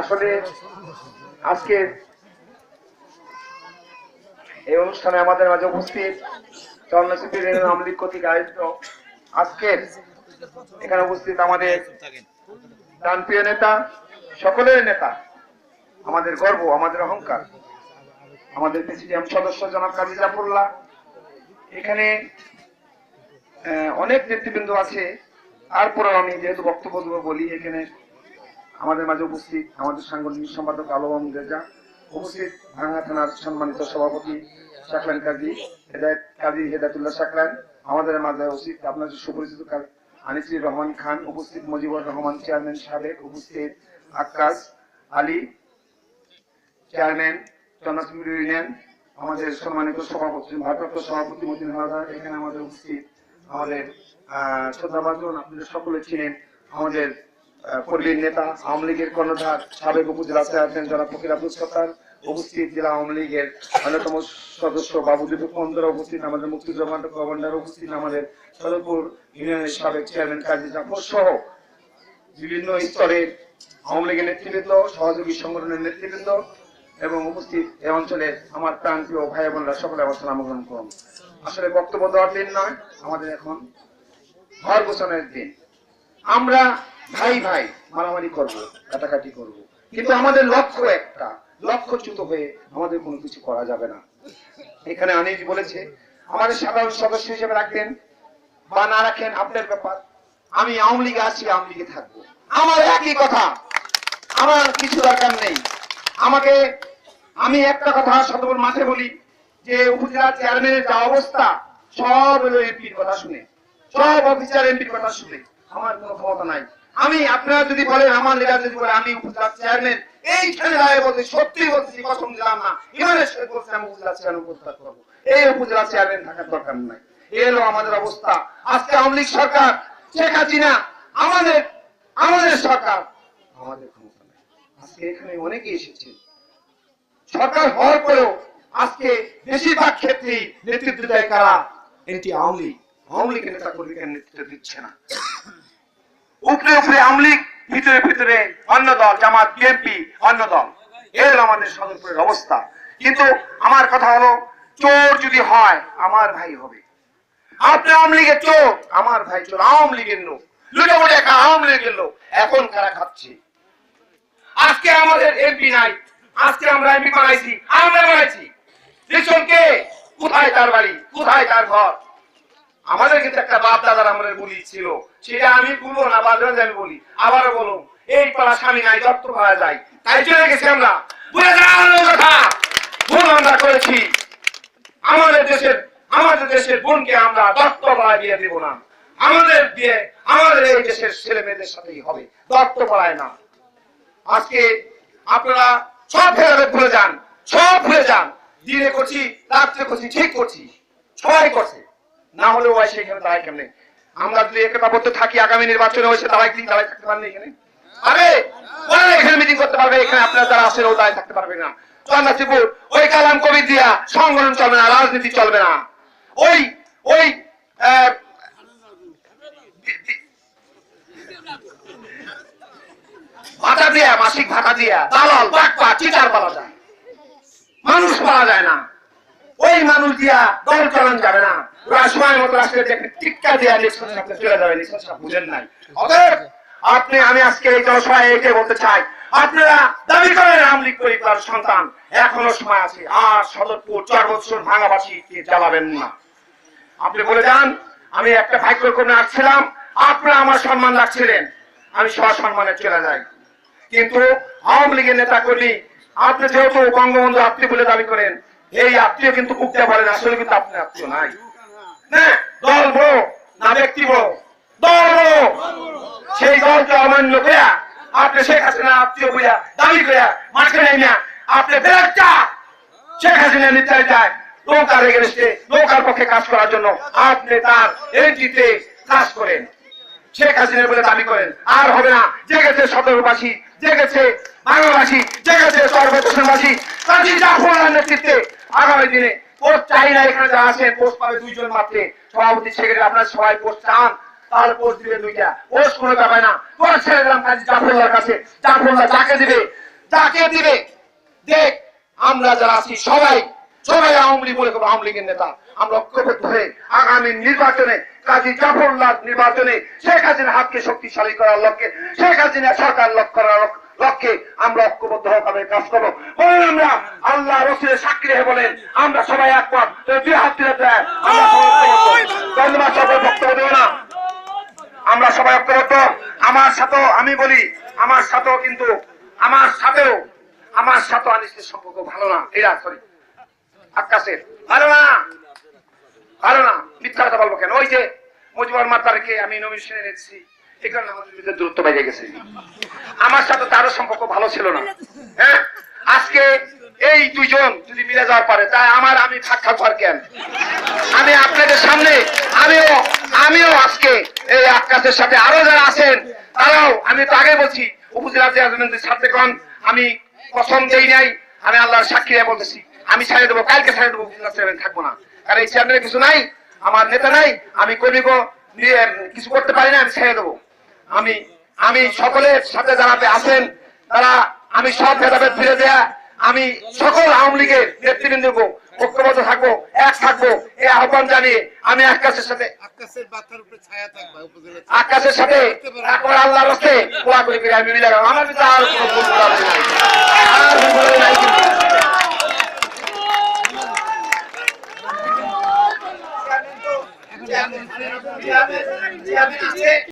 আসলে আজকে এই অনুষ্ঠানে আমাদের মাঝে উপস্থিত চলনচিত্র আমলিক কর্তৃক আয়োজিত আজকের এখানে উপস্থিত আমাদের প্রাণপ্রিয় নেতা, সকলের নেতা, আমাদের গর্ব, আমাদের অহংকার। আমাদের প্রেসিডিয়াম সদস্য জনাব কাজী জাফরুল্লাহ। এখানে অনেক নেতৃবৃন্দ আছে। তারপরেও আমি যেহেতু বক্তব্য দেবো বলি, এখানে আমাদের মাঝে উপস্থিত আমাদের সাংগঠনিক সম্পাদক আলম রেজা, উপস্থিত ভাঙ্গা থানার সম্মানিত সভাপতি শাকলান কাজী, হেদায়ত কাজী হেদায়তুল্লাহ শাকলান আমাদের মাঝে উপস্থিত আপনার সুপরিচিত আনিসুর রহমান খান, উপস্থিত মুজিবুর রহমান চেয়ারম্যান সাবেক, উপস্থিত আকাশ আলী, চেয়ারম্যান আমাদের সম্মানিত সভাপতি, ভারপ্রাপ্ত সভাপতি মতিন হালদার, এখানে আমাদের উপস্থিত আমাদের, আহ, শ্রদ্ধাভাজন আপনাদের সকলে ছিলেন আমাদের কর্মীর নেতা, আওয়ামী লীগের কর্ণধার, সাবেক উপজেলা চেয়ারম্যান জনাব ফকির আব্দুল সত্তার, উপস্থিত জেলা আওয়ামী লীগের অন্যতম সদস্য বাবু দীপক মন্দর উপস্থিত, আমাদের মুক্তিযোদ্ধা গভর্নর উপস্থিত, আমাদের সদরপুর ইউনিয়নের সাবেক চেয়ারম্যান কাজী জাফর সহ বিভিন্ন স্তরের আওয়ামী লীগের নেতৃবৃন্দ, সহযোগী সংগঠনের নেতৃবৃন্দ এবং উপস্থিত এ অঞ্চলের আমার প্রান্তীয় ভাই বোনরা সকলে আমার সালাম গ্রহণ করুন। আসলে বক্তব্য দেওয়ার দিন নয়, আমাদের এখন ঘর গোছানোর দিন। আমরা ভাই ভাই মারামারি করব, কাটাকাটি করব। কিন্তু আমাদের লক্ষ্য একটা, লক্ষ্যচ্যুত হয়ে আমাদের কোনো কিছু করা যাবে না। এখানে অনেক বলেছে, আমাদের সাধারণ সদস্য হিসেবে রাখবেন, বা না রাখেন আপনার ব্যাপার। আমি আওয়ামী লীগে আছি, আওয়ামী লীগে থাকব। আমার একই কথা, আমার কিছু দরকার নেই। আমাকে, আমি একটা কথা শতবর মাঠে বলি যে উপজেলা চেয়ারম্যানের যা অবস্থা, সব এমপির কথা শুনে। সব অফিসার এমপির কথা শুনে। আমার কোনো ক্ষমতা নাই। আমি, আপনারা যদি বলেন, আমার লিডার যদি বলে, আমি উপজেলা চেয়ারম্যান এইখানে দাঁড়িয়ে বলতে সত্যি বলছি কসম দিলাম না। ইমানের সহিত বলছি, আমি উপজেলা চেয়ারম্যান প্রস্তাব করব। এই উপজেলা চেয়ারম্যান থাকার দরকার নাই। এই হলো আমাদের অবস্থা। আজকে আওয়ামী লীগ সরকার, শেখ হাসিনা, আমাদের আমাদের সরকার, আমাদের ক্ষমতা আজকে এখানে অনেকে এসেছে। সরকার হওয়ার পরেও আজকে বেশিরভাগ ক্ষেত্রেই নেতৃত্ব দেয় কারা? এনটি আওয়ামী লীগ। আওয়ামী লীগের নেতা কর্মীকে নেতৃত্ব দিচ্ছে না। উপরে উপরে আওয়ামী লীগ, ভিতরে ভিতরে অন্য দল, জামাত, বিএনপি, অন্য দল। এর আমাদের সদরপুরের অবস্থা। কিন্তু আমার কথা হলো, চোর যদি হয়, আমার ভাই হবে। আপনি আওয়ামী লীগের চোর, আমার ভাই চোর, আওয়ামী লীগের লোক। লুটে একা আওয়ামী লীগের লোক। এখন কারা খাচ্ছে? আজকে আমাদের এমপি নাই। আজকে আমরা এমপি বানাইছি। আমরা বানাইছি। কে? কোথায় তার বাড়ি? কোথায় তার ঘর? আমাদের কিন্তু একটা বাপ দাদার আমাদের বলি ছিল। সেটা আমি বলব না বাদ আমি বলি। আবারও বলো এই পাড়া স্বামী নাই দত্ত পাওয়া যায়। তাই চলে গেছি আমরা। বুঝে যাওয়ার কথা। ভুল আমরা করেছি। আমাদের দেশের আমাদের দেশের বোনকে আমরা দত্ত পাড়ায় বিয়ে দেব না। আমাদের বিয়ে আমাদের এই দেশের ছেলে মেয়েদের সাথেই হবে। দত্ত পাড়ায় না। আজকে আপনারা সব ফেরাতে ভুলে যান, সব ভুলে যান। দিনে করছি, রাত্রে করছি, ঠিক করছি, সবাই করছে। না হলে ওই সেখানে দাঁড়ায় কেমনে? আমরা যদি একতা করতে থাকি, আগামী নির্বাচনে হয়েছে দাঁড়াই কি দাঁড়াই থাকতে পারবে এখানে? আরে এখানে মিটিং করতে পারবে, এখানে আপনারা যারা আছেন ও দাঁড়ায় থাকতে পারবে না। ওই কালাম কবি দিয়া সংগঠন চলবে না, রাজনীতি চলবে না। ওই ওই দিয়া, মাসিক দিয়া। দালাল যায়। মানুষ পালা যায় না। ওই মানুষ দিয়া দল যাবে না। ওরা সময় মতো টিক্কা দিয়া নিঃশ্বাস চলে যাবে, নিঃশ্বাস বুঝেন নাই। অতএব আপনি, আমি আজকে এই জনসভায় এটাই বলতে চাই, আপনারা দাবি করেন আমলিক পরিবার সন্তান। এখনও সময় আছে। আর সদরপুর চার বছর ভাঙাবাসীকে জ্বালাবেন না। আপনি বলে যান, আমি একটা ভাগ্য করে আসছিলাম, আপনারা আমার সম্মান রাখছিলেন। আমি সসম্মানে চলে যাই। কিন্তু আওয়ামী লীগের নেতা কর্মী আপনি যেহেতু বঙ্গবন্ধু আত্মীয় বলে দাবি করেন, এই আত্মীয় কিন্তু কুকতে পারেন আসলে কিন্তু আপনি আত্মীয় নাই। দল বড় না ব্যক্তি বড়? দল বড়। সেই দলকে অমান্য করিয়া আপনি শেখ হাসিনা আত্মীয় বইয়া দাবি করিয়া মাঝখানে না আপনি বেরোচ্ছা শেখ হাসিনা নির্যাতিতায় নৌকার এগেনস্টে নৌকার পক্ষে কাজ করার জন্য আপনি তার এনটিতে কাজ করেন। শেখ হাসিনা বলে দাবি করেন, আর হবে না। জেগেছে সদরবাসী জেগেছে বাংলাবাসী, জেগেছে সর্বদেশবাসী কাজী জাফরানের নেতৃত্বে আগামী দিনে পোস্ট চাই না, এখানে যারা আছেন, পোস্ট পাবে দুইজন মাত্র। সভাপতি সেক্রেটারি, আপনারা সবাই পোস্ট চান, তার পোস্ট দিবে দুইটা। পোস্ট কোনো ব্যাপার না। তোর ছেড়ে দিলাম কাজী জাফরুল্লাহর কাছে। জাফরুল্লাহ যাকে দিবে যাকে দিবে, দেখ, আমরা যারা আছি সবাই সবাই আওয়ামী লীগ আওয়ামী লীগের নেতা। আমরা ঐক্যবদ্ধ হয়ে আগামী নির্বাচনে কাজী নির্বাচনে শেখ হাসিনার হাতকে শক্তিশালী করার লক্ষ্যে, শেখ হাসিনা সরকার লক্ষ্য করার লক্ষ্যে আমরা ঐক্যবদ্ধ কাজ করব। বলেন আমরা আল্লাহ রসুলের সাক্ষী বলেন, আমরা সবাই একমত দুই হাত তুলে দেয় আমরা ধন্যবাদ সবাই বক্তব্য দেবো না। আমরা সবাই ঐক্যবদ্ধ। আমার সাথেও আমি বলি, আমার সাথেও কিন্তু আমার সাথেও আমার সাথে আনিসের সম্পর্ক ভালো না। এরা সরি আকাশের। ভালো না। ভালো না। মিথ্যা কথা বলব কেন? ওই যে মুজিবুর মাতারকে আমি নমিনেশন এনেছি, এই আমাদের ভিতরে দূরত্ব বেড়ে গেছে। আমার সাথে তারও সম্পর্ক ভালো ছিল না। হ্যাঁ? আজকে এই দুইজন যদি মিলে যাওয়ার পারে, তাই আমার আমি থাকব আর কেন আমি আপনাদের সামনে, আমিও আমিও আজকে এই আকাশের সাথে আরও যারা আছেন, তারাও, আমি তো আগে বলছি, উপজেলা চেয়ারম্যানদের সাথে কোন, আমি কসম দেই নাই আমি আল্লাহর সাক্ষী বলতেছি আমি ছেড়ে দেবো কালকে ছেড়ে দেবো চেয়ারম্যান থাকব না। কারণ এই চেয়ারম্যানের কিছু নাই আমার নেতা নাই আমি কর্মীকে কিছু করতে পারি না আমি ছেড়ে দেবো। আমি আমি সকলের সাথে যারা আছেন তারা আমি সব ভেদাভেদ ফিরে দেয়া আমি সকল আওয়ামী লীগের নেতৃবৃন্দকে ঐক্যবদ্ধ থাকব এক থাকব এই আহ্বান জানিয়ে আমি আকাশের সাথে আকাশের সাথে একবার আল্লাহর রস্তে কোয়া করে আমি মিলে আমার কিন্তু আর কোনো